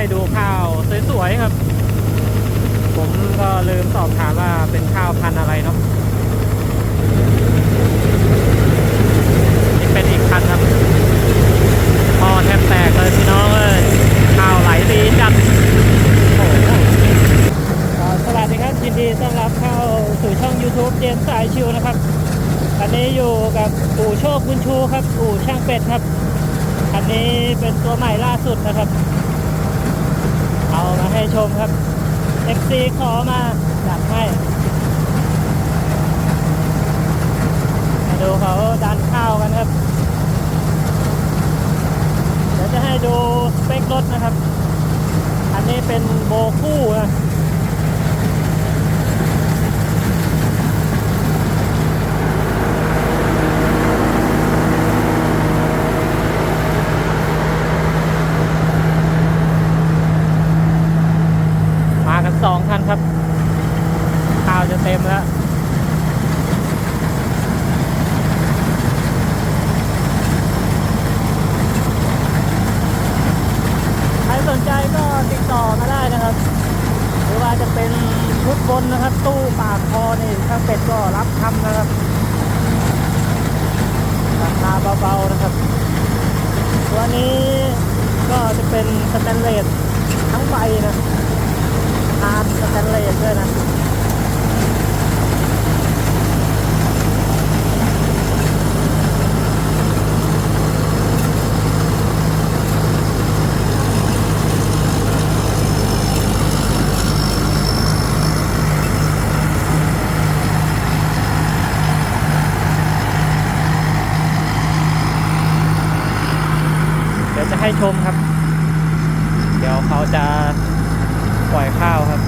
ให้ดูข้าวสวยๆครับ ผมก็ลืมสอบถามว่าเป็นข้าวพันธุ์อะไรเนาะนี่เป็นอีกพันครับพอแทบแตกเลยพี่น้องเอ้ยข้าวไหลดีจัดโอ้โหอ่าสวัสดีครับยินดีต้อนรับเข้าสู่ช่อง YouTube เจนสายชิวนะครับอันนี้อยู่กับอู่โชคบุญชูครับ อู่ช่างเป็ดครับ อันนี้เป็นตัวใหม่ล่าสุดนะครับ เอามาให้ชมครับ FC ขอมาจัดให้มาดูเขาดันข้าวกันครับ เดี๋ยวจะให้ดูสเปครถนะครับ อันนี้เป็นโบคู่นะ มากันสองคันครับ ข้าวจะเต็มแล้ว ใครสนใจก็ ติดต่อมาได้นะครับ หรือว่าจะเป็นชุดบนนะครับ ตู้ปากคอนี่ถ้าเป็ดก็รับทำนะครับราคาเบาๆนะครับ ตัวนี้ก็จะเป็นสแตนเลสทั้งใบนะอาร์ตสแตนเลสด้วยนะ เดี๋ยวจะให้ ชมครับ เดี๋ยวเขาจะปล่อยข้าวครับ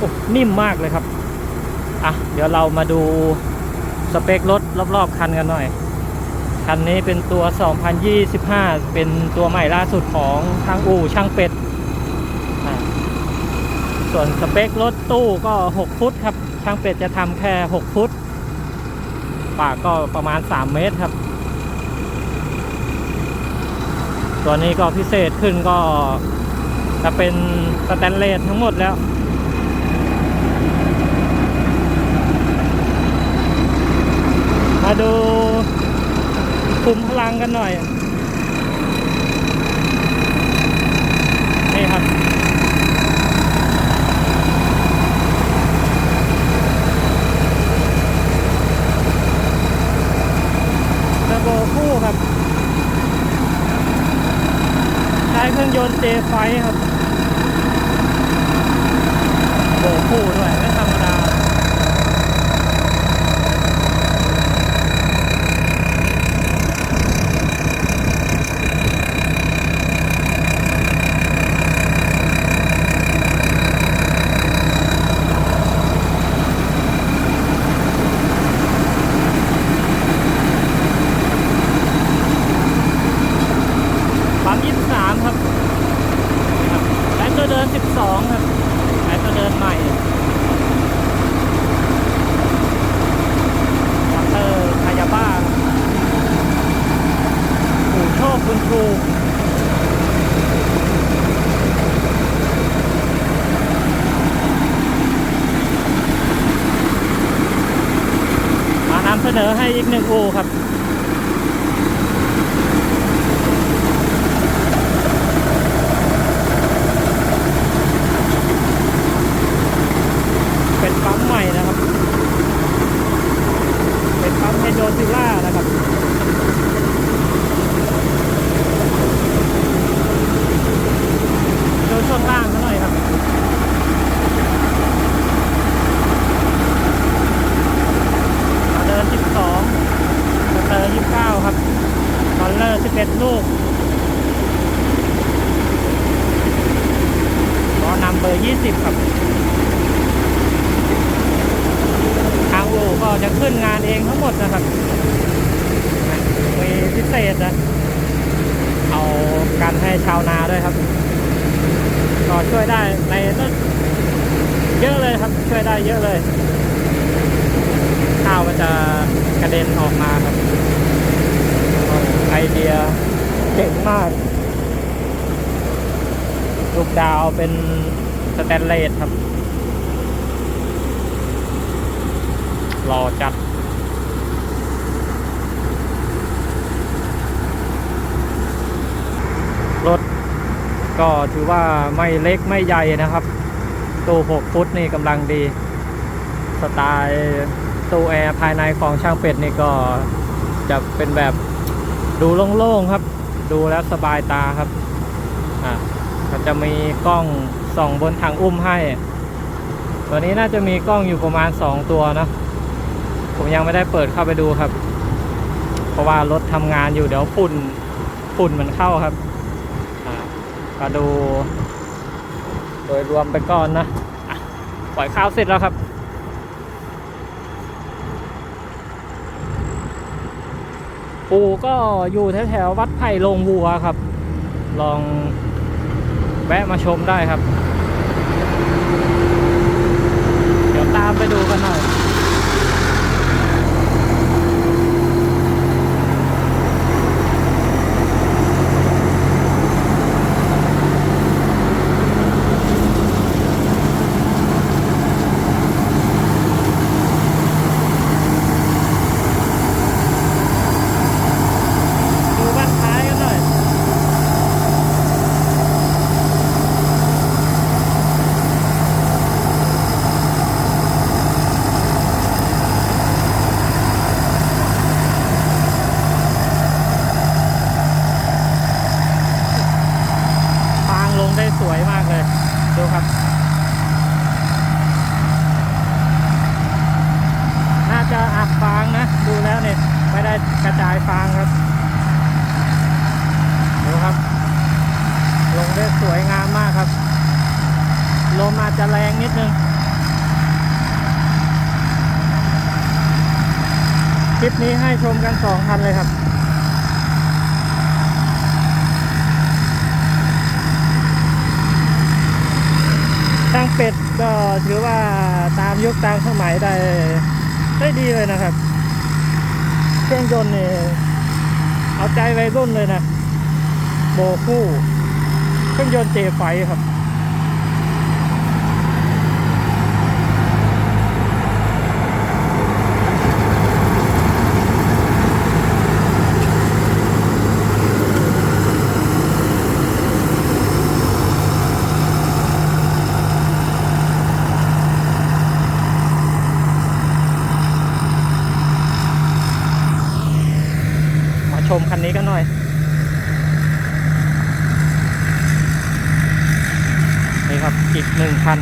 โอ้ นิ่มมากเลยครับ อะ เดี๋ยวเรามาดูสเปครถรอบๆคันกันหน่อย คันนี้เป็นตัว 2025 เป็นตัวใหม่ล่าสุดของทางอู่ช่างเป็ด ส่วนสเปครถตู้ก็ 6 ฟุตครับ ช่างเป็ดจะทำแค่ 6 ฟุต ปากก็ประมาณ 3 เมตรครับ ตัวนี้ก็พิเศษขึ้นก็จะเป็นสแตนเลสทั้งหมดแล้ว มา ดูคุมพลังกันหน่อย นี่ครับร์โบคู่ครับ ใช้เครื่องยนต์เจไฟครับโบคู่ด้วยไม่ธรรมดา ปั๊ม23 ครับนี่ครับแล้ตัวเดิน 12 ครับแล้ตัวเดินใหม่มอเตอร์คายาบ้าอู่โชคบุญชูมา นำเสนอให้อีกหนึ่งอู่ครับ เป็นปั๊มใหม่นะครับ เป็นปั๊มไฮโดรซิลล่านะครับ ดูช่วงล่างเขาหน่อยครับ เดิน 12สเต อยี่สิบครับทางอู่ก็จะขึ้นงานเองทั้งหมดนะครับมีพิเศษนะ เอาการให้ชาวนาด้วยครับ ก็ช่วยได้ในต้นเยอะเลยครับ ช่วยได้เยอะเลย ข้าวมันจะกระเด็นออกมาครับ ไอเดียเจ๋งมาก ลูกดาวเป็น สแตนเลสครับรอจัดรถก็ถือว่าไม่เล็กไม่ใหญ่นะครับตู้6ฟุตนี่กำลังดี สไตล์ตู้แอร์ภายในของช่างเป็ดนี่ก็จะเป็นแบบดูโล่งๆครับ ดูแล้วสบายตาครับอะก็จะมีกล้อง ส่องบนทางอุ้มให้ ตัวนี้น่าจะมีกล้องอยู่ประมาณ 2 ตัวนะผมยังไม่ได้เปิดเข้าไปดูครับ เพราะว่ารถทำงานอยู่เดี๋ยวฝุ่นฝุ่นมันเข้าครับอะก็ดู โดยรวมไปก่อนนะอะปล่อยข้าวเสร็จแล้วครับปูก็อยู่แถวๆวัดไผ่ลงวัวครับ ลองแวะมาชมได้ครับ เดี๋ยวตาม ไปดูกันหน่อย ดูบ้านท้ายกันหน่อย ฟางลงได้สวยมากเลย ดูครับ น่าจะอัดฟางนะ ดูแล้วเนี่ย ไม่ได้กระจายฟางครับ ดูครับ ลงได้สวยงามมากครับ ล มอาจจะแรงนิดนึงคลิปนี้ให้ชมกันสองคันเลยครับช่างเป็ดก็ถือว่าตามยุคตามสมัยได้ได้ดีเลยนะครับ เครื่องยนต์นี่เอาใจวัยรุ่นเลยนะโบคู่ เครื่องยนต์เจไฟครับ มคันนี้กันหน่อย นี่ครับอีกหนึ่งคัน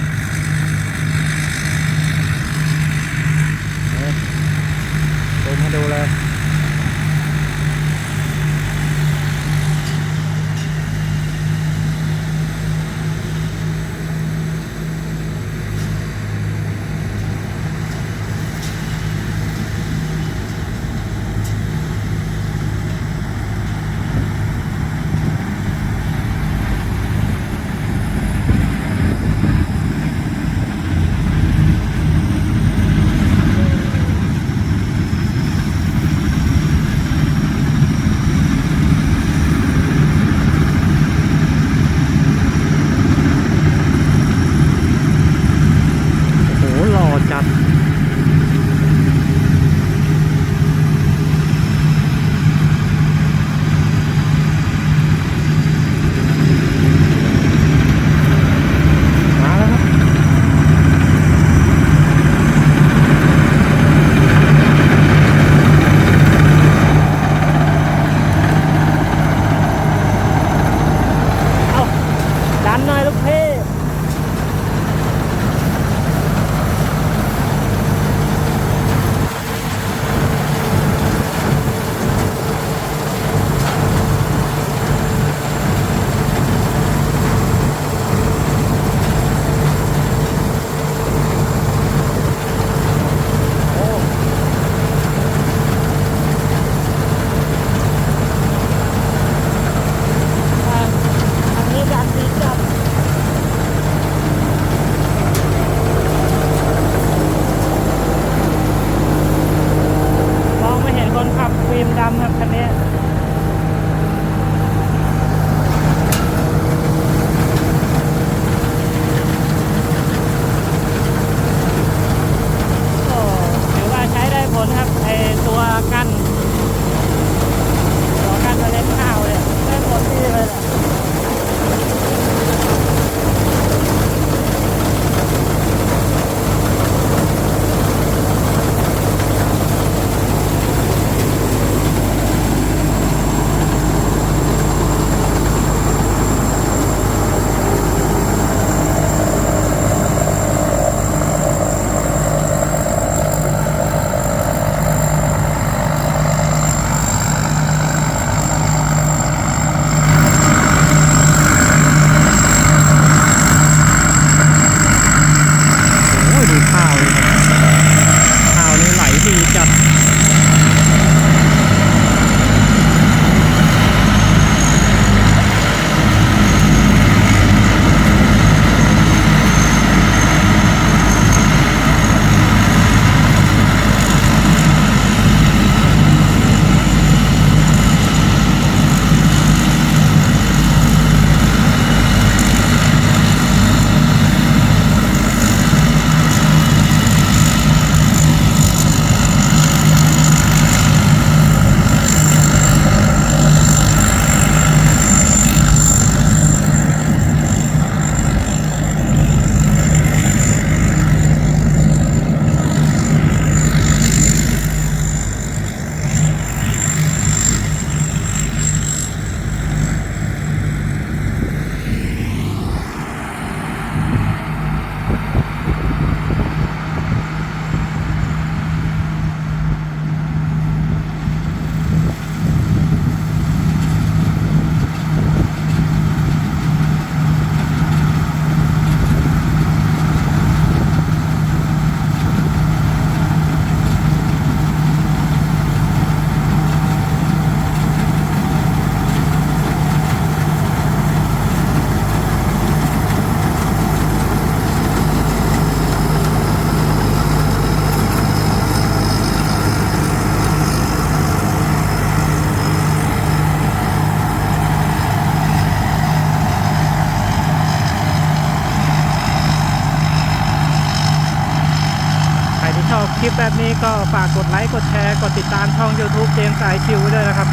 คลิปแบบนี้ก็ฝากกดไลค์ กดแชร์ กดติดตามช่อง YouTube เจมส์สายชิวไว้ด้วยนะครับ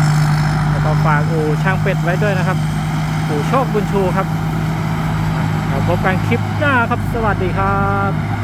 แล้วก็ฝากอู่ช่างเป็ดไว้ด้วยนะครับ อู่โชคบุญชูครับอะเราพบกันคลิปหน้าครับ สวัสดีครับ